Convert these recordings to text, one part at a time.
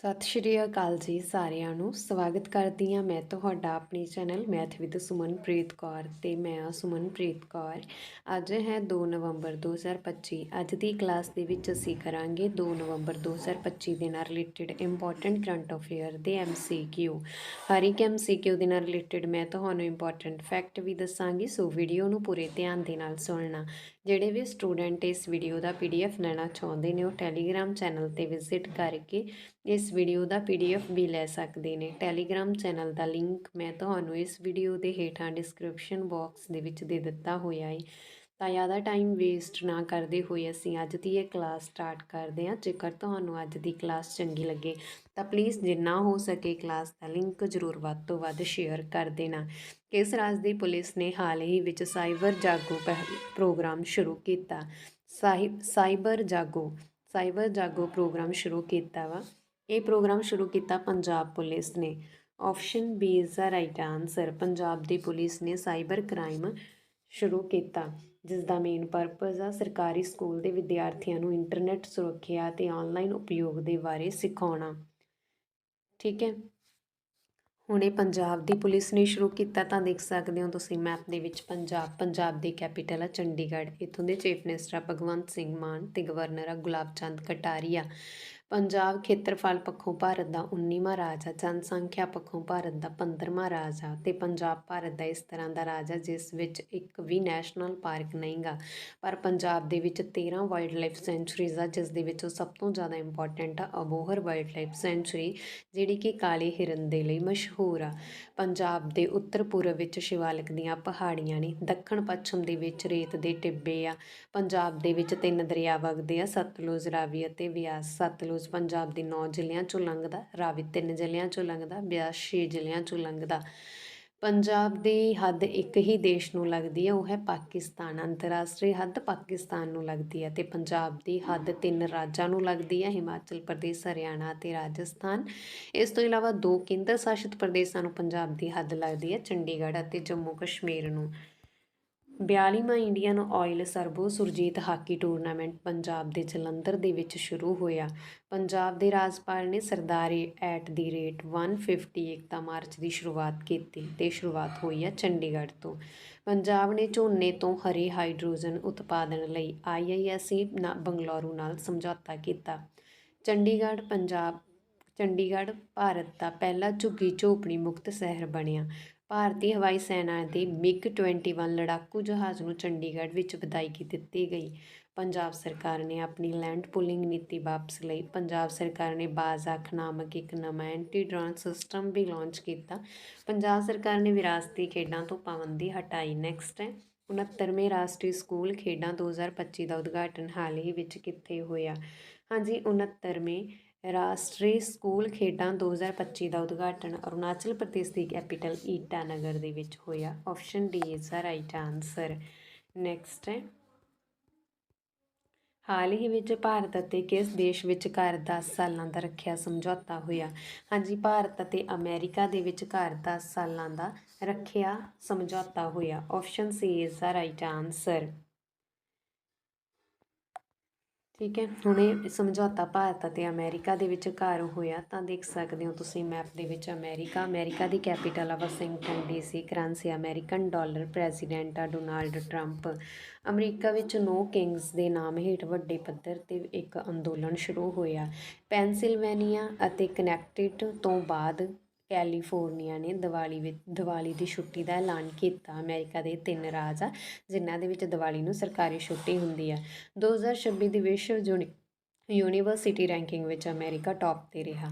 ਸਤਿ ਸ਼੍ਰੀ ਅਕਾਲ ਜੀ ਸਾਰਿਆਂ ਨੂੰ। ਸਵਾਗਤ ਕਰਦੀ ਹਾਂ ਮੈਂ ਤੁਹਾਡਾ ਆਪਣੇ channel math with Sumanpreet Kaur ਤੇ ਮੈਂ ਹਾਂ ਸੁਮਨਪ੍ਰੀਤ ਕੌਰ। ਅੱਜ ਹੈ 2 ਨਵੰਬਰ 2025 ਅੱਜ ਦੀ ਕਲਾਸ ਦੇ ਵਿੱਚ ਅਸੀਂ ਕਰਾਂਗੇ 2 ਨਵੰਬਰ 2025 ਦੇ ਨਾਲ ਰਿਲੇਟਡ ਇੰਪੋਰਟੈਂਟ ਕਰੰਟ ਅਫੇਅਰ ਦੇ ਐਮਸੀਕਿਊ ਹਰ ਇੱਕ ਐਮਸੀਕਿਊ ਦੇ ਨਾਲ ਰਿਲੇਟਡ ਮੈਂ ਤੁਹਾਨੂੰ ਇੰਪੋਰਟੈਂਟ ਫੈਕਟ ਵੀ ਦੱਸਾਂਗੀ, ਸੋ ਵੀਡੀਓ ਨੂੰ ਪੂਰੇ ਧਿਆਨ ਦੇ ਨਾਲ ਸੁਣਨਾ। ਜਿਹੜੇ ਵੀ ਸਟੂਡੈਂਟ ਇਸ ਵੀਡੀਓ ਦਾ ਪੀਡੀਐਫ ਲੈਣਾ ਚਾਹੁੰਦੇ ਨੇ, ਉਹ ਟੈਲੀਗ੍ਰਾਮ ਚੈਨਲ ਤੇ ਵਿਜ਼ਿਟ ਕਰਕੇ ਇਸ ਵੀਡੀਓ ਦਾ ਪੀਡੀਐਫ ਵੀ ਲੈ ਸਕਦੇ ਨੇ। ਟੈਲੀਗ੍ਰਾਮ ਚੈਨਲ ਦਾ ਲਿੰਕ ਮੈਂ ਤੁਹਾਨੂੰ ਇਸ ਵੀਡੀਓ ਦੇ ਹੇਠਾਂ ਡਿਸਕ੍ਰਿਪਸ਼ਨ ਬਾਕਸ ਦੇ ਵਿੱਚ ਦੇ ਦਿੱਤਾ ਹੋਇਆ ਹੈ ਤਾਂ ਜ਼ਿਆਦਾ ਟਾਈਮ ਵੇਸਟ ਨਾ ਕਰਦੇ ਹੋਏ ਅਸੀਂ ਅੱਜ ਦੀ ਇਹ ਕਲਾਸ ਸਟਾਰਟ ਕਰਦੇ ਹਾਂ। ਜੇਕਰ ਤੁਹਾਨੂੰ ਅੱਜ ਦੀ ਕਲਾਸ ਚੰਗੀ ਲੱਗੇ ਤਾਂ ਪਲੀਜ਼ ਜਿੰਨਾ ਹੋ ਸਕੇ ਕਲਾਸ ਦਾ ਲਿੰਕ ਜ਼ਰੂਰ ਵੱਧ ਤੋਂ ਵੱਧ ਸ਼ੇਅਰ ਕਰ ਦੇਣਾ। ਕਿਸ ਰਾਜ ਦੀ ਪੁਲਿਸ ਨੇ ਹਾਲ ਹੀ ਵਿੱਚ ਸਾਈਬਰ ਜਾਗੋ ਪਹਿਲ ਪ੍ਰੋਗਰਾਮ ਸ਼ੁਰੂ ਕੀਤਾ? ਸਾਹਿਬ ਸਾਈਬਰ ਜਾਗੋ ਸਾਈਬਰ ਜਾਗੋ ਪ੍ਰੋਗਰਾਮ ਸ਼ੁਰੂ ਕੀਤਾ ਵਾ। ਇਹ ਪ੍ਰੋਗਰਾਮ ਸ਼ੁਰੂ ਕੀਤਾ ਪੰਜਾਬ ਪੁਲਿਸ ਨੇ। Option B is the right answer Punjab the police ਨੇ ਸਾਈਬਰ ਕ੍ਰਾਈਮ ਸ਼ੁਰੂ ਕੀਤਾ ਜਿਸ ਦਾ ਮੇਨ ਪਰਪਸ ਆ ਸਰਕਾਰੀ ਸਕੂਲ ਦੇ ਵਿਦਿਆਰਥੀਆਂ ਨੂੰ ਇੰਟਰਨੈਟ ਸੁਰੱਖਿਆ ਤੇ ਆਨਲਾਈਨ ਉਪਯੋਗ ਦੇ ਬਾਰੇ ਸਿਖਾਉਣਾ। ਠੀਕ ਹੈ? ਹੁਣੇ ਪੰਜਾਬ ਦੀ ਪੁਲਿਸ ਨੇ ਸ਼ੁਰੂ ਕੀਤਾ, ਤਾਂ ਦੇਖ ਸਕਦੇ ਹੋ ਤੁਸੀਂ ਮੈਪ ਦੇ ਵਿੱਚ ਪੰਜਾਬ ਪੰਜਾਬ ਦੀ ਕੈਪੀਟਲ ਆ ਚੰਡੀਗੜ੍ਹ, ਇੱਥੋਂ ਦੇ ਚੀਫ ਮਿਨਿਸਟਰ ਭਗਵੰਤ ਸਿੰਘ ਮਾਨ ਤੇ ਗਵਰਨਰ ਆ ਗੁਲਾਬ ਚੰਦ ਕਟਾਰੀਆ। ਪੰਜਾਬ ਖੇਤਰਫਲ ਪੱਖੋਂ ਭਾਰਤ ਦਾ 19ਵਾਂ ਰਾਜ ਆ, ਜਨਸੰਖਿਆ ਪੱਖੋਂ ਭਾਰਤ ਦਾ 15ਵਾਂ ਰਾਜ ਆ ਤੇ ਪੰਜਾਬ ਭਾਰਤ ਦਾ ਇਸ ਤਰ੍ਹਾਂ ਦਾ ਰਾਜ ਆ ਜਿਸ ਵਿੱਚ ਇੱਕ ਵੀ ਨੈਸ਼ਨਲ ਪਾਰਕ ਨਹੀਂਗਾ ਪਰ ਪੰਜਾਬ ਦੇ ਵਿੱਚ 13 ਵਾਈਲਡ ਲਾਈਫ ਸੈਂਚੁਰੀਜ਼ ਆ, ਜਿਸ ਦੇ ਵਿੱਚੋਂ ਸਭ ਤੋਂ ਜ਼ਿਆਦਾ ਇੰਪੋਰਟੈਂਟ ਆ, ਅਬੋਹਰ ਵਾਈਲਡ ਲਾਈਫ ਸੈਂਚੁਰੀ, ਜਿਹੜੀ ਕਿ ਕਾਲੇ ਹਿਰਨ ਦੇ ਲਈ ਮਸ਼ਹੂਰ ਆ। ਪੰਜਾਬ ਦੇ ਉੱਤਰ ਪੂਰਬ ਵਿੱਚ ਸ਼ਿਵਾਲਿਕ ਦੀਆਂ ਪਹਾੜੀਆਂ ਨੇ, ਦੱਖਣ ਪੱਛਮ ਦੇ ਵਿੱਚ ਰੇਤ ਦੇ ਟਿੱਬੇ ਆ, ਪੰਜਾਬ ਦੇ ਵਿੱਚ ਤਿੰਨ ਦਰਿਆ ਵਗਦੇ ਆ, ਸਤਲੁਜ ਰਾਵੀ ਅਤੇ ਵਿਆਸ ਸਤਲੁਜ ਪੰਜਾਬ ਦੇ 9 ਜ਼ਿਲ੍ਹਿਆਂ ਚੋਂ ਲੰਘਦਾ, ਰਾਵੀ ਤਿੰਨ ਜ਼ਿਲ੍ਹਿਆਂ ਚੋਂ ਲੰਘਦਾ, ਬਿਆਸ 6 ਜ਼ਿਲ੍ਹਿਆਂ ਚੋਂ ਲੰਘਦਾ। ਪੰਜਾਬ ਦੀ ਹੱਦ ਇੱਕ ਹੀ ਦੇਸ਼ ਨੂੰ ਲੱਗਦੀ ਹੈ, ਉਹ ਹੈ ਪਾਕਿਸਤਾਨ। ਅੰਤਰਰਾਸ਼ਟਰੀ ਹੱਦ ਪਾਕਿਸਤਾਨ ਨੂੰ ਲੱਗਦੀ ਹੈ ਤੇ ਪੰਜਾਬ ਦੀ ਹੱਦ ਤਿੰਨ ਰਾਜਾਂ ਨੂੰ ਲੱਗਦੀ ਹੈ, ਹਿਮਾਚਲ ਪ੍ਰਦੇਸ਼, ਹਰਿਆਣਾ ਤੇ ਰਾਜਸਥਾਨ। ਇਸ ਤੋਂ ਇਲਾਵਾ ਦੋ ਕੇਂਦਰ ਸ਼ਾਸਿਤ ਪ੍ਰਦੇਸ਼ਾਂ ਨੂੰ ਪੰਜਾਬ ਦੀ ਹੱਦ ਲੱਗਦੀ ਹੈ, ਚੰਡੀਗੜ੍ਹ ਅਤੇ ਜੰਮੂ ਕਸ਼ਮੀਰ ਨੂੰ। 42ਵਾਂ Indian oil Servo Surjit hockey tournament Punjab ਦੇ ਜਲੰਧਰ ਦੇ ਵਿੱਚ ਸ਼ੁਰੂ ਹੋਇਆ। ਪੰਜਾਬ ਦੇ ਰਾਜਪਾਲ ਨੇ Sardar at the rate 150 Ekta March ਦੀ ਸ਼ੁਰੂਆਤ ਕੀਤੀ ਤੇ ਸ਼ੁਰੂਆਤ ਹੋਈ ਹੈ ਚੰਡੀਗੜ੍ਹ ਤੋਂ। ਪੰਜਾਬ ਨੇ ਝੋਨੇ ਤੋਂ ਹਰੇ ਹਾਈਡਰੋਜਨ ਉਤਪਾਦਨ ਲਈ ਆਈਆਈਐਸਸੀ ਬੰਗਲੌਰੂ ਨਾਲ ਸਮਝੌਤਾ ਕੀਤਾ। ਚੰਡੀਗੜ੍ਹ ਪੰਜਾਬ, ਚੰਡੀਗੜ੍ਹ ਭਾਰਤ ਦਾ ਪਹਿਲਾ ਝੁੱਗੀ ਝੋਪੜੀ ਮੁਕਤ ਸ਼ਹਿਰ ਬਣਿਆ। ਭਾਰਤੀ ਹਵਾਈ ਸੈਨਾ ਦੇ ਮਿਗ 21 ਲੜਾਕੂ ਜਹਾਜ਼ ਨੂੰ ਚੰਡੀਗੜ੍ਹ ਵਿੱਚ ਵਿਦਾਇਗੀ ਦਿੱਤੀ ਗਈ। ਪੰਜਾਬ ਸਰਕਾਰ ਨੇ ਆਪਣੀ ਲੈਂਡ ਪੁਲਿੰਗ ਨੀਤੀ ਵਾਪਸ ਲਈ। ਪੰਜਾਬ ਸਰਕਾਰ ਨੇ ਬਾਜ਼ਾਖ ਨਾਮਕ ਇੱਕ ਨਵਾਂ ਐਂਟੀ ਡਰੋਨ ਸਿਸਟਮ ਵੀ ਲਾਂਚ ਕੀਤਾ। ਪੰਜਾਬ ਸਰਕਾਰ ਨੇ ਵਿਰਾਸਤੀ ਖੇਡਾਂ ਤੋਂ ਪਾਬੰਦੀ ਹਟਾਈ। ਨੈਕਸਟ ਹੈ 69ਵੇਂ ਰਾਸ਼ਟਰੀ ਸਕੂਲ ਖੇਡਾਂ 2025 ਦਾ ਉਦਘਾਟਨ ਹਾਲ ਹੀ ਵਿੱਚ ਕਿੱਥੇ ਹੋਇਆ? ਹਾਂਜੀ 69ਵੇਂ ਰਾਸ਼ਟਰੀ ਸਕੂਲ ਖੇਡਾਂ 2025 ਦਾ ਉਦਘਾਟਨ ਅਰੁਣਾਚਲ ਪ੍ਰਦੇਸ਼ ਦੀ ਕੈਪੀਟਲ ਈਟਾਨਗਰ ਦੇ ਵਿੱਚ ਹੋਇਆ। Option D is the right answer next ਹੈ। ਹਾਲ ਹੀ ਵਿੱਚ ਭਾਰਤ ਅਤੇ ਕਿਸ ਦੇਸ਼ ਵਿਚਕਾਰ 10 ਸਾਲਾਂ ਦਾ ਰੱਖਿਆ ਸਮਝੌਤਾ ਹੋਇਆ? ਹਾਂਜੀ, ਭਾਰਤ ਅਤੇ ਅਮਰੀਕਾ ਦੇ ਵਿਚਕਾਰ 10 ਸਾਲਾਂ ਦਾ ਰੱਖਿਆ ਸਮਝੌਤਾ ਹੋਇਆ। Option C is the right answer ਠੀਕ ਹੈ, ਹੁਣ ਇਹ ਸਮਝੌਤਾ ਭਾਰਤ ਅਤੇ ਅਮਰੀਕਾ ਦੇ ਵਿਚਕਾਰ ਹੋਇਆ, ਤਾਂ ਦੇਖ ਸਕਦੇ ਹੋ ਤੁਸੀਂ ਮੈਪ ਦੇ ਵਿੱਚ ਅਮਰੀਕਾ ਅਮਰੀਕਾ ਦੀ ਕੈਪੀਟਲ ਆ Washington DC currency, American dollar president ਆ ਡੋਨਾਲਡ ਟਰੰਪ। ਅਮਰੀਕਾ ਵਿੱਚ ਨੋ ਕਿੰਗਸ ਦੇ ਨਾਮ ਹੇਠ ਵੱਡੇ ਪੱਧਰ ਤੇ ਇੱਕ ਅੰਦੋਲਨ ਸ਼ੁਰੂ ਹੋਇਆ। ਪੈਨਸਿਲਵੇਨੀਆ ਅਤੇ ਕਨੈਕਟਿਡ ਤੋਂ ਬਾਅਦ ਕੈਲੀਫੋਰਨੀਆ ਨੇ ਦੀਵਾਲੀ ਵਿੱਚ ਦੀਵਾਲੀ ਦੀ ਛੁੱਟੀ ਦਾ ਐਲਾਨ ਕੀਤਾ। ਅਮਰੀਕਾ ਦੇ ਤਿੰਨ ਰਾਜ ਆ, ਜਿਨ੍ਹਾਂ ਦੇ ਵਿੱਚ ਦੀਵਾਲੀ ਨੂੰ ਸਰਕਾਰੀ ਛੁੱਟੀ ਹੁੰਦੀ ਆ। 2026 ਦੀ ਵਿਸ਼ਵ ਯੂਨੀਵਰਸਿਟੀ ਰੈਂਕਿੰਗ ਵਿੱਚ ਅਮਰੀਕਾ ਟੌਪ ਤੇ ਰਿਹਾ।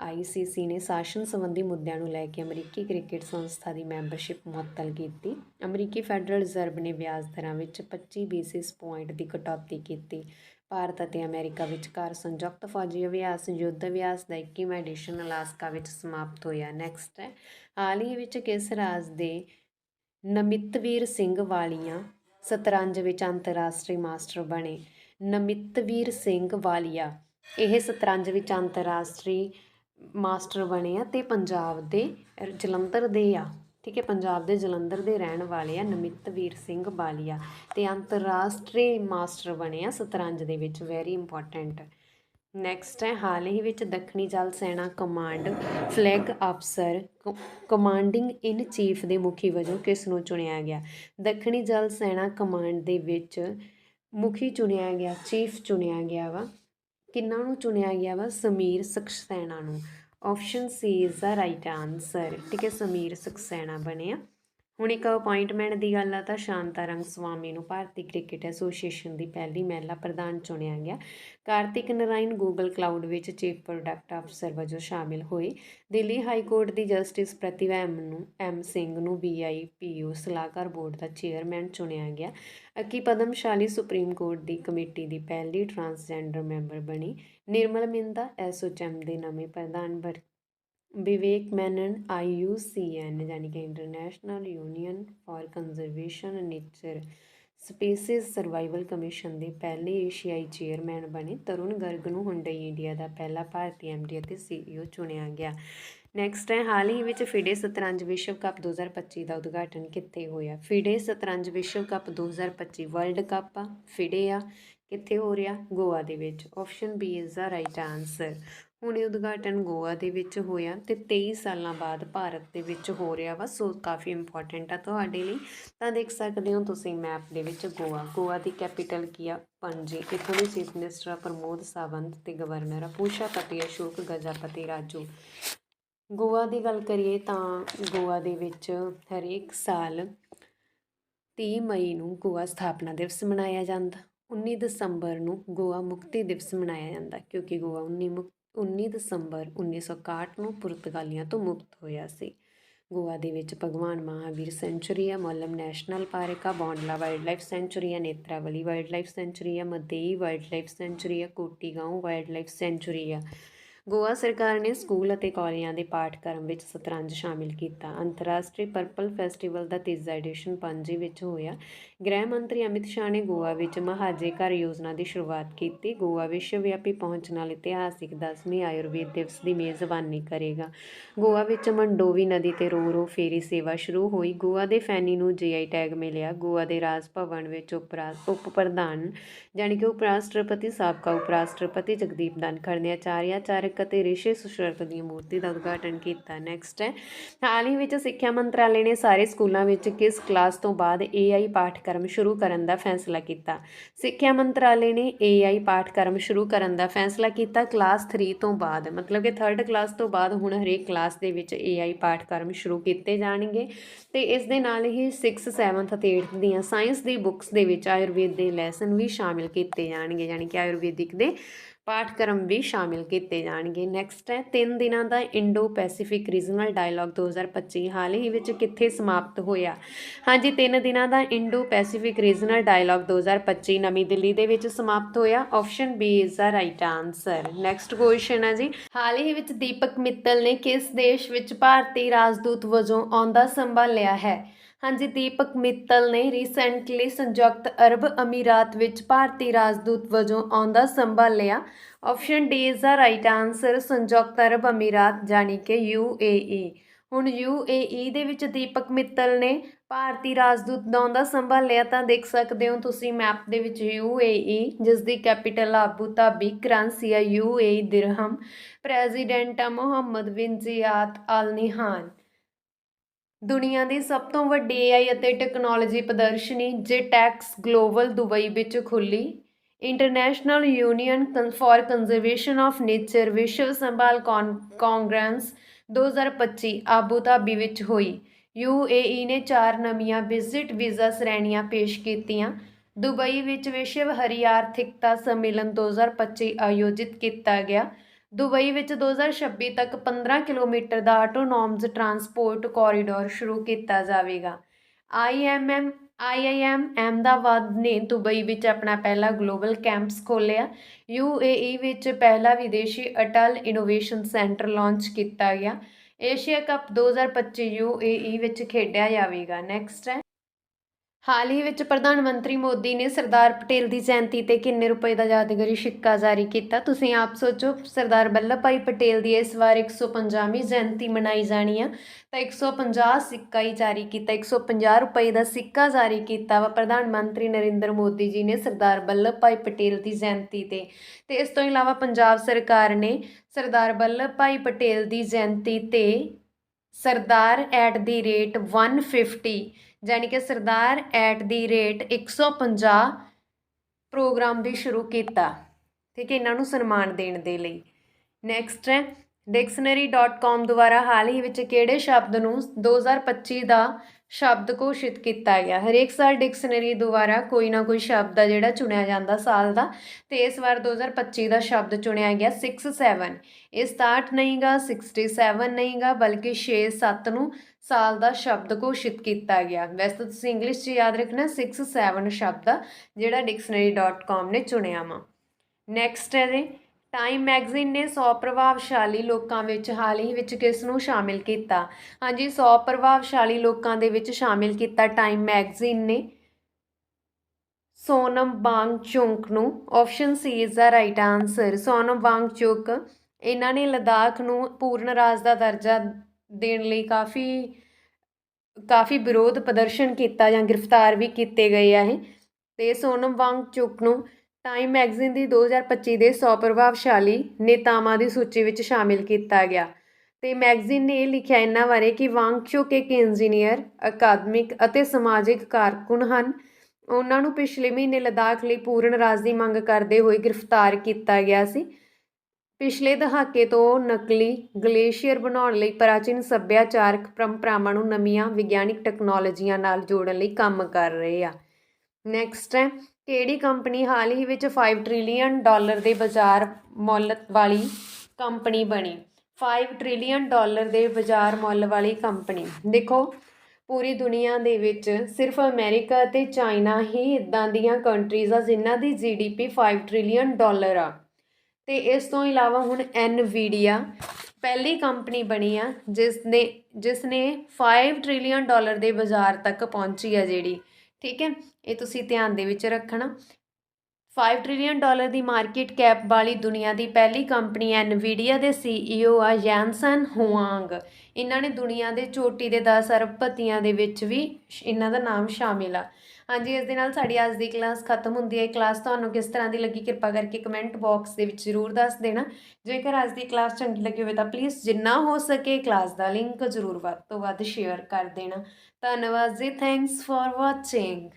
ਆਈਸੀਸੀ ਨੇ ਸ਼ਾਸਨ ਸੰਬੰਧੀ ਮੁੱਦਿਆਂ ਨੂੰ ਲੈ ਕੇ ਅਮਰੀਕੀ ਕ੍ਰਿਕਟ ਸੰਸਥਾ ਦੀ ਮੈਂਬਰਸ਼ਿਪ ਮੁਅੱਤਲ ਕੀਤੀ। ਅਮਰੀਕੀ ਫੈਡਰਲ ਰਿਜ਼ਰਵ ਨੇ ਵਿਆਜ ਦਰਾਂ ਵਿੱਚ 25 ਬੇਸਿਸ ਪੁਆਇੰਟ ਦੀ ਕਟੌਤੀ ਕੀਤੀ। ਭਾਰਤ ਅਤੇ ਅਮਰੀਕਾ ਵਿਚਕਾਰ ਸੰਯੁਕਤ ਫੌਜੀ ਅਭਿਆਸ, ਯੁੱਧ ਅਭਿਆਸ ਦਾ 21ਵਾਂ ਐਡੀਸ਼ਨ ਅਲਾਸਕਾ ਵਿੱਚ ਸਮਾਪਤ ਹੋਇਆ। ਨੈਕਸਟ ਹੈ ਹਾਲ ਹੀ ਵਿੱਚ ਕਿਸ ਰਾਜ ਦੇ ਨਮਿਤਵੀਰ ਸਿੰਘ ਵਾਲੀਆਂ ਸਤਰੰਜ ਵਿੱਚ ਅੰਤਰਰਾਸ਼ਟਰੀ ਮਾਸਟਰ ਬਣੇ? ਨਮਿਤਵੀਰ ਸਿੰਘ ਵਾਲੀਆ, ਇਹ ਸਤਰੰਜ ਵਿੱਚ ਅੰਤਰਰਾਸ਼ਟਰੀ ਮਾਸਟਰ ਬਣੇ ਆ ਤੇ ਪੰਜਾਬ ਦੇ ਜਲੰਧਰ ਦੇ ਆ। ਠੀਕ ਹੈ, ਪੰਜਾਬ ਦੇ ਜਲੰਧਰ ਦੇ ਰਹਿਣ ਵਾਲੇ ਆ ਨਮਿਤ ਵੀਰ ਸਿੰਘ ਬਾਲੀਆ ਤੇ ਅੰਤਰਰਾਸ਼ਟਰੀ ਮਾਸਟਰ ਬਣੇ ਆ ਸਤਰੰਜ ਦੇ ਵਿੱਚ ਵੈਰੀ ਇੰਪੋਰਟੈਂਟ ਨੈਕਸਟ ਹੈ, ਹਾਲ ਹੀ ਵਿੱਚ ਦੱਖਣੀ ਜਲ ਸੈਨਾ ਕਮਾਂਡ ਫਲੈਗ ਅਫਸਰ ਕ- ਕਮਾਂਡਿੰਗ ਇਨ ਚੀਫ ਦੇ ਮੁਖੀ ਵਜੋਂ ਕਿਸ ਨੂੰ ਚੁਣਿਆ ਗਿਆ? ਦੱਖਣੀ ਜਲ ਸੈਨਾ ਕਮਾਂਡ ਦੇ ਵਿੱਚ ਮੁਖੀ ਚੁਣਿਆ ਗਿਆ ਚੀਫ ਚੁਣਿਆ ਗਿਆ ਵਾ। ਕਿੰਨਾਂ ਨੂੰ ਚੁਣਿਆ ਗਿਆ ਵਾ? ਸਮੀਰ ਸਕਸੈਨਾ ਨੂੰ। Option C is the right answer ਠੀਕ ਹੈ ਸਮੀਰ ਸਕਸੈਨਾ ਬਣਿਆ ਹੁਣ ਇੱਕ ਅਪਾਇੰਟਮੈਂਟ ਦੀ ਗੱਲ ਆ ਤਾਂ ਸ਼ਾਂਤਾਰੰਗ ਸਵਾਮੀ ਨੂੰ ਭਾਰਤੀ ਕ੍ਰਿਕਟ ਐਸੋਸੀਏਸ਼ਨ ਦੀ ਪਹਿਲੀ ਮਹਿਲਾ ਪ੍ਰਧਾਨ ਚੁਣਿਆ ਗਿਆ। ਕਾਰਤਿਕ ਨਰਾਇਣ ਗੂਗਲ ਕਲਾਉਡ ਵਿੱਚ ਚੀਫ ਪ੍ਰੋਡਕਟ ਅਫਸਰ ਵਜੋਂ ਸ਼ਾਮਿਲ ਹੋਏ। ਦਿੱਲੀ ਹਾਈ ਕੋਰਟ ਦੀ ਜਸਟਿਸ ਪ੍ਰਤਿਭਾ ਐਮ ਨੂੰ, ਐਮ ਸਿੰਘ ਨੂੰ ਬੀਆਈਪੀਯੂ ਸਲਾਹਕਾਰ ਬੋਰਡ ਦਾ ਚੇਅਰਮੈਨ ਚੁਣਿਆ ਗਿਆ। ਅਕੀ ਪਦਮਸ਼ਾਲੀ ਸੁਪਰੀਮ ਕੋਰਟ ਦੀ ਕਮੇਟੀ ਦੀ ਪਹਿਲੀ ਟਰਾਂਸਜੈਂਡਰ ਮੈਂਬਰ ਬਣੀ। ਨਿਰਮਲ ਮਿੰਦਾ ਐਸਓਚਐਮ ਦੇ ਨਵੇਂ ਪ੍ਰਧਾਨ ਬਣ ਵਿਵੇਕ ਮੈਨਨ, ਆਈ ਯੂ ਸੀ ਆਈਯੂਸੀਐਨ ਯਾਨੀ ਕਿ international union for conservation nature species survival commission ਦੇ ਪਹਿਲੇ ਏਸ਼ੀਆਈ ਚੇਅਰਮੈਨ ਬਣੇ ਤਰੁਣ ਗਰਗ ਨੂੰ ਹੁੰਡਈ ਇੰਡੀਆ ਦਾ ਪਹਿਲਾ ਭਾਰਤੀ ਐਮਡੀ ਅਤੇ ਸੀਈਓ ਚੁਣਿਆ ਗਿਆ। ਨੈਕਸਟ ਹੈ, ਹਾਲ ਹੀ ਵਿੱਚ ਫਿਡੇ ਸ਼ਤਰੰਜ ਵਿਸ਼ਵ ਕੱਪ 2025 ਦਾ ਉਦਘਾਟਨ ਕਿੱਥੇ ਹੋਇਆ? ਫਿਡੇ ਸ਼ਤਰੰਜ ਵਿਸ਼ਵ ਕੱਪ 2025 ਵਰਲਡ ਕੱਪ ਆ। ਫਿਡੇ ਆ, ਕਿੱਥੇ ਹੋ ਰਿਹਾ? ਗੋਆ ਦੇ ਵਿੱਚ। Option B is the right answer ਹੁਣ ਇਹ ਉਦਘਾਟਨ ਗੋਆ ਦੇ ਵਿੱਚ ਹੋਇਆ ਤੇ 23 ਸਾਲਾਂ ਬਾਅਦ ਭਾਰਤ ਦੇ ਵਿੱਚ ਹੋ ਰਿਹਾ ਵਾ, ਸੋ ਕਾਫੀ ਇੰਪੋਰਟੈਂਟ ਆ ਤੁਹਾਡੇ ਲਈ। ਤਾਂ ਦੇਖ ਸਕਦੇ ਹੋ ਤੁਸੀਂ ਮੈਪ ਦੇ ਵਿੱਚ ਗੋਆ। ਗੋਆ ਦੀ ਕੈਪੀਟਲ ਕੀ ਆ? ਪਣਜੀ। ਇੱਥੋਂ ਦੇ ਚੀਫ ਮਿਨਿਸਟਰ ਆ ਪ੍ਰਮੋਦ ਸਾਵੰਤ ਤੇ ਗਵਰਨਰ ਆ ਪੂਸ਼ਾਪਤੀ ਅਸ਼ੋਕ ਗਜਾਪਤੀ, ਰਾਜੂ। ਗੋਆ ਦੀ ਗੱਲ ਕਰੀਏ ਤਾਂ ਗੋਆ ਦੇ ਵਿੱਚ ਹਰੇਕ ਸਾਲ 30 ਮਈ ਨੂੰ ਗੋਆ ਸਥਾਪਨਾ ਦਿਵਸ ਮਨਾਇਆ ਜਾਂਦਾ। 19 ਦਸੰਬਰ ਨੂੰ ਗੋਆ ਮੁਕਤੀ ਦਿਵਸ ਮਨਾਇਆ ਜਾਂਦਾ, ਕਿਉਂਕਿ ਗੋਆ 19 ਮੁਕ 19 ਦਸੰਬਰ 1961 ਨੂੰ ਪੁਰਤਗਾਲੀਆਂ ਤੋਂ ਮੁਕਤ ਹੋਇਆ ਸੀ। ਗੋਆ ਦੇ ਵਿੱਚ ਭਗਵਾਨ ਮਹਾਵੀਰ ਸੈਂਚੁਰੀ ਆ ਮੋਲਮ ਨੈਸ਼ਨਲ ਪਾਰਕ, ਆ ਬੌਂਡਲਾ ਵਾਈਲਡ ਲਾਈਫ ਸੈਂਚੁਰੀ ਆ ਨੇਤਰਾਵਲੀ ਵਾਈਲਡਲਾਈਫ ਸੈਂਚੁਰੀ ਆ ਮਦੇਈ ਵਾਈਲਡਲਾਈਫ ਸੈਂਚੁਰੀ ਆ ਕੋਟੀਗਾਉਂ ਵਾਈਲਡਲਾਈਫ ਸੈਂਚੁਰੀ ਆ ਗੋਆ ਸਰਕਾਰ ਨੇ ਸਕੂਲ ਅਤੇ ਕਾਲਜਾਂ ਦੇ ਪਾਠਕ੍ਰਮ ਵਿੱਚ ਸ਼ਤਰੰਜ ਸ਼ਾਮਿਲ ਕੀਤਾ। ਅੰਤਰਰਾਸ਼ਟਰੀ ਪਰਪਲ ਫੈਸਟੀਵਲ ਦਾ ਤੀਜਾ ਐਡੀਸ਼ਨ ਪਣਜੀ ਵਿੱਚ ਹੋਇਆ। ਗ੍ਰਹਿ ਮੰਤਰੀ ਅਮਿਤ ਸ਼ਾਹ ਨੇ ਗੋਆ ਵਿੱਚ ਮਹਾਜੇ ਘਰ ਯੋਜਨਾ ਦੀ ਸ਼ੁਰੂਆਤ ਕੀਤੀ। ਗੋਆ ਵਿਸ਼ਵ ਵਿਆਪੀ ਪਹੁੰਚ ਨਾਲ ਇਤਿਹਾਸਿਕ 10ਵੀਂ ਆਯੁਰਵੇਦ ਦਿਵਸ ਦੀ ਮੇਜ਼ਬਾਨੀ ਕਰੇਗਾ। ਗੋਆ ਵਿੱਚ ਮੰਡੋਵੀ ਨਦੀ ਤੇ ਰੋ ਰੋ ਫੇਰੀ ਸੇਵਾ ਸ਼ੁਰੂ ਹੋਈ। ਗੋਆ ਦੇ ਫੈਨੀ ਨੂੰ ਜੀਆਈ ਟੈਗ ਮਿਲਿਆ। ਗੋਆ ਦੇ ਰਾਜ ਭਵਨ ਵਿੱਚ ਉਪ ਪ੍ਰਧਾਨ ਜਾਣੀ ਕਿ ਉਪ ਰਾਸ਼ਟਰਪਤੀ ਸਾਬਕਾ ਉਪ ਰਾਸ਼ਟਰਪਤੀ ਜਗਦੀਪ ਧਨਖੜ ਨੇ ਆਚਾਰਿਆ ਆਚਾਰਕ ਅਤੇ ਰਿਸ਼ੀ ਸੁਸ਼ਰਤ ਦੀ ਮੂਰਤੀ ਦਾ ਉਦਘਾਟਨ ਕੀਤਾ ਨੈਕਸਟ ਹੈ। ਹਾਲ ਹੀ ਵਿੱਚ ਸਿੱਖਿਆ ਮੰਤਰਾਲੇ ਨੇ ਸਾਰੇ ਸਕੂਲਾਂ ਵਿੱਚ ਕਿਸ ਕਲਾਸ ਤੋਂ ਬਾਅਦ AI ਪਾਠਕ੍ਰਮ ਸ਼ੁਰੂ ਕਰਨ ਦਾ ਫੈਸਲਾ ਕੀਤਾ? ਸਿੱਖਿਆ ਮੰਤਰਾਲੇ ਨੇ AI ਪਾਠਕ੍ਰਮ ਸ਼ੁਰੂ ਕਰਨ ਦਾ ਫੈਸਲਾ ਕੀਤਾ ਕਲਾਸ 3 ਤੋਂ ਬਾਅਦ, ਮਤਲਬ ਕਿ 3rd ਕਲਾਸ ਤੋਂ ਬਾਅਦ ਹੁਣ ਹਰੇਕ ਕਲਾਸ ਦੇ ਵਿੱਚ AI ਪਾਠਕ੍ਰਮ ਸ਼ੁਰੂ ਕੀਤੇ ਜਾਣਗੇ। ਤੇ ਇਸ ਦੇ ਨਾਲ ਹੀ 6th 7th ਅਤੇ 8th ਦੀਆਂ ਸਾਇੰਸ ਦੀ ਬੁੱਕਸ ਦੇ ਵਿੱਚ ਆਯੁਰਵੇਦ ਦੇ ਲੈਸਨ ਵੀ ਸ਼ਾਮਿਲ ਕੀਤੇ ਜਾਣਗੇ, ਯਾਨੀ ਕਿ ਆਯੁਰਵੈਦਿਕ ਦੇ ਪਾਠਕ੍ਰਮ ਵੀ ਸ਼ਾਮਿਲ ਕੀਤੇ ਜਾਣਗੇ। ਨੈਕਸਟ ਹੈ 3 ਦਿਨਾਂ ਦਾ ਇੰਡੋ ਪੈਸੀਫਿਕ ਰੀਜਨਲ ਡਾਇਲੌਗ 2025 ਹਾਲ ਹੀ ਵਿੱਚ ਕਿੱਥੇ ਸਮਾਪਤ ਹੋਇਆ? ਹਾਂਜੀ 3 ਦਿਨਾਂ ਦਾ ਇੰਡੋ ਪੈਸੀਫਿਕ ਰੀਜਨਲ ਡਾਇਲੌਗ 2025 ਨਵੀਂ ਦਿੱਲੀ ਦੇ ਵਿੱਚ ਸਮਾਪਤ ਹੋਇਆ। Option B is the right answer next question ਹੈ ਜੀ। ਹਾਲ ਹੀ ਵਿੱਚ ਦੀਪਕ ਮਿੱਤਲ ਨੇ ਕਿਸ ਦੇਸ਼ ਵਿੱਚ ਭਾਰਤੀ ਰਾਜਦੂਤ ਵਜੋਂ ਆਉਂਦਾ ਸੰਭਾਲਿਆ ਹੈ? ਹਾਂਜੀ, ਦੀਪਕ ਮਿੱਤਲ ਨੇ ਰੀਸੈਂਟਲੀ ਸੰਯੁਕਤ ਅਰਬ ਅਮੀਰਾਤ ਵਿੱਚ ਭਾਰਤੀ ਰਾਜਦੂਤ ਵਜੋਂ ਅਹੁਦਾ ਸੰਭਾਲਿਆ option D is the right answer ਸੰਯੁਕਤ ਅਰਬ ਅਮੀਰਾਤ, ਜਾਣੀ ਕਿ UAE ਹੁਣ UAE ਦੇ ਵਿੱਚ ਦੀਪਕ ਮਿੱਤਲ ਨੇ ਭਾਰਤੀ ਰਾਜਦੂਤ ਦਾ ਅਹੁਦਾ ਸੰਭਾਲਿਆ ਤਾਂ ਦੇਖ ਸਕਦੇ ਹੋ ਤੁਸੀਂ ਮੈਪ ਦੇ ਵਿੱਚ UAE ਜਿਸ ਦੀ ਕੈਪੀਟਲ ਆਬੂ ਧਾਬੀ ਕਰੰਸੀ ਆ UAE ਦਿਰਹਮ। ਪ੍ਰੈਜ਼ੀਡੈਂਟ ਆ ਮੁਹੰਮਦ ਬਿਨ ਜ਼ਿਆਦ ਅਲ ਨਿਹਾਨ ਦੁਨੀਆ ਦੀ ਸਭ ਤੋਂ ਵੱਡੀ AI ਅਤੇ ਟੈਕਨੋਲੋਜੀ ਪ੍ਰਦਰਸ਼ਨੀ ਜਿਟੈਕਸ ਗਲੋਬਲ ਦੁਬਈ ਵਿੱਚ ਖੁੱਲੀ international union for conservation of nature ਵਿਸ਼ਵ ਸੰਭਾਲ ਕਾਂਗਰਸ 2025 ਆਬੂ ਧਾਬੀ ਵਿੱਚ ਹੋਈ। UAE ਨੇ ਚਾਰ ਨਵੀਆਂ ਵਿਜ਼ਿਟ ਵੀਜ਼ਾ ਸ਼੍ਰੇਣੀਆਂ ਪੇਸ਼ ਕੀਤੀਆਂ। ਦੁਬਈ ਵਿੱਚ ਵਿਸ਼ਵ ਹਰੀ ਆਰਥਿਕਤਾ ਸੰਮੇਲਨ 2025 ਆਯੋਜਿਤ ਕੀਤਾ ਗਿਆ। ਦੁਬਈ ਵਿੱਚ 2026 ਤੱਕ 15 ਕਿਲੋਮੀਟਰ ਦਾ ਆਟੋਨੋਮਸ ਟਰਾਂਸਪੋਰਟ ਕੋਰੀਡੋਰ ਸ਼ੁਰੂ ਕੀਤਾ ਜਾਵੇਗਾ। ਆਈਐਮਐਮ ਆਈਆਈਐਮ ਅਹਿਮਦਾਬਾਦ ਨੇ ਦੁਬਈ ਵਿੱਚ ਆਪਣਾ ਪਹਿਲਾ ਗਲੋਬਲ ਕੈਂਪਸ ਖੋਲ੍ਹਿਆ। ਯੂਏਈ ਵਿੱਚ ਪਹਿਲਾ ਵਿਦੇਸ਼ੀ ਅਟਲ ਇਨੋਵੇਸ਼ਨ ਸੈਂਟਰ ਲਾਂਚ ਕੀਤਾ ਗਿਆ। ਏਸ਼ੀਆ ਕੱਪ 2025 ਯੂਏਈ ਵਿੱਚ ਖੇਡਿਆ ਜਾਵੇਗਾ। ਨੈਕਸਟ ਹੈ। ਹਾਲ ਹੀ ਵਿੱਚ ਪ੍ਰਧਾਨ ਮੰਤਰੀ ਮੋਦੀ ਨੇ ਸਰਦਾਰ ਪਟੇਲ ਦੀ ਜਯੰਤੀ ਤੇ ਕਿੰਨੇ ਰੁਪਏ ਦਾ ਯਾਦਗਾਰੀ ਸਿੱਕਾ ਜਾਰੀ ਕੀਤਾ? ਤੁਸੀਂ ਆਪ ਸੋਚੋ, ਸਰਦਾਰ ਵੱਲਭ ਭਾਈ ਪਟੇਲ ਦੀ ਇਸ ਵਾਰ 150ਵੀਂ ਜਯੰਤੀ ਮਨਾਈ ਜਾਣੀ ਆ। ਤਾਂ 150 ਸਿੱਕਾ ਹੀ ਜਾਰੀ ਕੀਤਾ 150 ਰੁਪਏ ਦਾ ਸਿੱਕਾ ਜਾਰੀ ਕੀਤਾ ਵਾ ਪ੍ਰਧਾਨ ਮੰਤਰੀ ਨਰਿੰਦਰ ਮੋਦੀ ਜੀ ਨੇ ਸਰਦਾਰ ਵੱਲਭ ਭਾਈ ਪਟੇਲ ਦੀ ਜਯੰਤੀ ਤੇ। ਤੇ ਇਸ ਤੋਂ ਇਲਾਵਾ ਪੰਜਾਬ ਸਰਕਾਰ ਨੇ ਸਰਦਾਰ ਵੱਲਭ ਭਾਈ ਪਟੇਲ ਦੀ ਜਯੰਤੀ ਤੇ ਸਰਦਾਰ ਐਟ ਦੀ ਰੇਟ 150 ਯਾਨੀ ਕਿ ਸਰਦਾਰ ਐਟ ਦੀ ਰੇਟ 150 ਪ੍ਰੋਗਰਾਮ ਵੀ ਸ਼ੁਰੂ ਕੀਤਾ। ਠੀਕ ਹੈ, ਇਹਨਾਂ ਨੂੰ ਸਨਮਾਨ ਦੇਣ ਦੇ ਲਈ। ਨੈਕਸਟ ਹੈ dictionary.com ਦੁਆਰਾ ਹਾਲ ਹੀ ਵਿੱਚ ਕਿਹੜੇ ਸ਼ਬਦ ਨੂੰ 2025 ਦਾ ਸ਼ਬਦ ਘੋਸ਼ਿਤ ਕੀਤਾ ਗਿਆ? ਹਰੇਕ ਸਾਲ ਡਿਕਸ਼ਨਰੀ ਦੁਆਰਾ ਕੋਈ ਨਾ ਕੋਈ ਸ਼ਬਦ ਆ ਜਿਹੜਾ ਚੁਣਿਆ ਜਾਂਦਾ ਸਾਲ ਦਾ, ਤੇ ਇਸ ਵਾਰ 2025 ਦਾ ਸ਼ਬਦ ਚੁਣਿਆ ਗਿਆ 67 ਇਹ 67 ਨਹੀਂਗਾ 67 ਨਹੀਂਗਾ, ਬਲਕਿ 6 7 ਨੂੰ ਸਾਲ ਦਾ ਸ਼ਬਦ ਘੋਸ਼ਿਤ ਕੀਤਾ ਗਿਆ। ਵੈਸੇ ਤਾਂ ਤੁਸੀਂ ਇੰਗਲਿਸ਼ 'ਚ ਯਾਦ ਰੱਖਣਾ 6 7 ਸ਼ਬਦ ਆ ਜਿਹੜਾ dictionary.com ਨੇ ਚੁਣਿਆ ਵਾ। ਨੈਕਸਟ ਹੈ ਜੀ। ਟਾਈਮ ਮੈਗਜ਼ੀਨ ਨੇ 100 ਪ੍ਰਭਾਵਸ਼ਾਲੀ ਲੋਕਾਂ ਵਿੱਚ ਹਾਲ ਹੀ ਵਿੱਚ ਕਿਸ ਨੂੰ ਸ਼ਾਮਿਲ ਕੀਤਾ? ਹਾਂਜੀ 100 ਪ੍ਰਭਾਵਸ਼ਾਲੀ ਲੋਕਾਂ ਦੇ ਵਿੱਚ ਸ਼ਾਮਿਲ ਕੀਤਾ ਟਾਈਮ ਮੈਗਜ਼ੀਨ ਨੇ। ਸੋਨਮ ਵਾਂਗਚੁਕ ਨੂੰ option C is the right answer Sonam Wangchuk ਇਹਨਾਂ ਨੇ ਲਦਾਖ ਨੂੰ ਪੂਰਨ ਰਾਜ ਦਾ ਦਰਜਾ ਦੇਣ ਲਈ ਕਾਫੀ ਕਾਫੀ ਵਿਰੋਧ ਪ੍ਰਦਰਸ਼ਨ ਕੀਤਾ ਜਾਂ ਗ੍ਰਿਫਤਾਰ ਵੀ ਕੀਤੇ ਗਏ ਆ ਇਹ। ਤੇ ਸੋਨਮ ਵਾਂਗਚੁਕ ਨੂੰ ਟਾਈਮ ਮੈਗਜ਼ੀਨ ਦੀ 2025 ਦੇ 100 ਪ੍ਰਭਾਵਸ਼ਾਲੀ ਨੇਤਾਵਾਂ ਦੀ ਸੂਚੀ ਵਿੱਚ ਸ਼ਾਮਿਲ ਕੀਤਾ ਗਿਆ। ਤੇ ਮੈਗਜ਼ੀਨ ਨੇ ਇਹ ਲਿਖਿਆ ਇਹਨਾਂ ਬਾਰੇ ਕਿ ਵਾਂਗਚੁਕ ਇੱਕ ਇੰਜੀਨੀਅਰ ਅਕਾਦਮਿਕ ਅਤੇ ਸਮਾਜਿਕ ਕਾਰਕੁਨ ਹਨ। ਉਹਨਾਂ ਨੂੰ ਪਿਛਲੇ ਮਹੀਨੇ ਲਦਾਖ ਲਈ ਪੂਰਨ ਰਾਜ ਦੀ ਮੰਗ ਕਰਦੇ ਹੋਏ ਗ੍ਰਿਫਤਾਰ ਕੀਤਾ ਗਿਆ ਸੀ। ਪਿਛਲੇ ਦਹਾਕੇ ਤੋਂ ਨਕਲੀ ਗਲੇਸ਼ੀਅਰ ਬਣਾਉਣ ਲਈ ਪ੍ਰਾਚੀਨ ਸੱਭਿਆਚਾਰਕ ਪਰੰਪਰਾਵਾਂ ਨੂੰ ਨਵੀਆਂ ਵਿਗਿਆਨਿਕ ਟੈਕਨੋਲੋਜੀਆਂ ਨਾਲ ਜੋੜਨ ਲਈ ਕੰਮ ਕਰ ਰਹੇ ਆ। ਨੈਕਸਟ ਹੈ ਕਿਹੜੀ ਕੰਪਨੀ ਹਾਲ ਹੀ ਵਿੱਚ 5 ਟ੍ਰਿਲੀਅਨ ਡਾਲਰ ਦੇ ਬਾਜ਼ਾਰ ਮੁੱਲ ਵਾਲੀ ਕੰਪਨੀ ਬਣੀ? 5 ਟ੍ਰਿਲੀਅਨ ਡਾਲਰ ਦੇ ਬਾਜ਼ਾਰ ਮੁੱਲ ਵਾਲੀ ਕੰਪਨੀ। ਦੇਖੋ, ਪੂਰੀ ਦੁਨੀਆ ਦੇ ਵਿੱਚ ਸਿਰਫ ਅਮਰੀਕਾ ਅਤੇ ਚਾਈਨਾ ਹੀ ਇਦਾਂ ਦੀਆਂ ਕੰਟਰੀਜ਼ ਆ ਜਿਨ੍ਹਾਂ ਦੀ ਜੀਡੀਪੀ 5 ਟ੍ਰਿਲੀਅਨ ਡਾਲਰ ਆ। ਤੇ ਇਸ ਤੋਂ ਇਲਾਵਾ ਹੁਣ ਐਨਵੀਡੀਆ ਪਹਿਲੀ ਕੰਪਨੀ ਬਣੀ ਆ ਜਿਸ ਨੇ ਜਿਸ ਨੇ 5 ਟ੍ਰਿਲੀਅਨ ਡਾਲਰ ਦੇ ਬਾਜ਼ਾਰ ਤੱਕ ਪਹੁੰਚੀ ਆ ਜਿਹੜੀ। ਠੀਕ ਹੈ? ਇਹ ਤੁਸੀਂ ਧਿਆਨ ਦੇ ਵਿੱਚ ਰੱਖਣਾ। 5 ਟ੍ਰਿਲੀਅਨ ਡਾਲਰ ਦੀ ਮਾਰਕੀਟ ਕੈਪ ਵਾਲੀ ਦੁਨੀਆ ਦੀ ਪਹਿਲੀ ਕੰਪਨੀ ਐਨਵੀਡੀਆ ਦੇ ਸੀਈਓ ਆ ਯਾਨਸਨ ਹੁਆਂਗ ਇਹਨਾਂ ਨੇ ਦੁਨੀਆ ਦੇ ਚੋਟੀ ਦੇ 10 ਅਰਬਪਤੀਆਂ ਦੇ ਵਿੱਚ ਵੀ ਸ਼- ਇਹਨਾਂ ਦਾ ਨਾਮ ਸ਼ਾਮਿਲ ਆ। ਹਾਂਜੀ, ਇਸ ਦੇ ਨਾਲ ਸਾਡੀ ਅੱਜ ਦੀ ਕਲਾਸ ਖਤਮ ਹੁੰਦੀ ਹੈ। ਇਹ ਕਲਾਸ ਤੁਹਾਨੂੰ ਕਿਸ ਤਰ੍ਹਾਂ ਦੀ ਲੱਗੀ ਕਿਰਪਾ ਕਰਕੇ ਕਮੈਂਟ ਬਾਕਸ ਦੇ ਵਿੱਚ ਜ਼ਰੂਰ ਦੱਸ ਦੇਣਾ। ਜੇਕਰ ਅੱਜ ਦੀ ਕਲਾਸ ਚੰਗੀ ਲੱਗੀ ਹੋਵੇ ਤਾਂ ਪਲੀਜ਼ ਜਿੰਨਾ ਹੋ ਸਕੇ ਕਲਾਸ ਦਾ ਲਿੰਕ ਜ਼ਰੂਰ ਵੱਧ ਤੋਂ ਵੱਧ ਸ਼ੇਅਰ ਕਰ ਦੇਣਾ। ਧੰਨਵਾਦ ਜੀ। Thanks for watching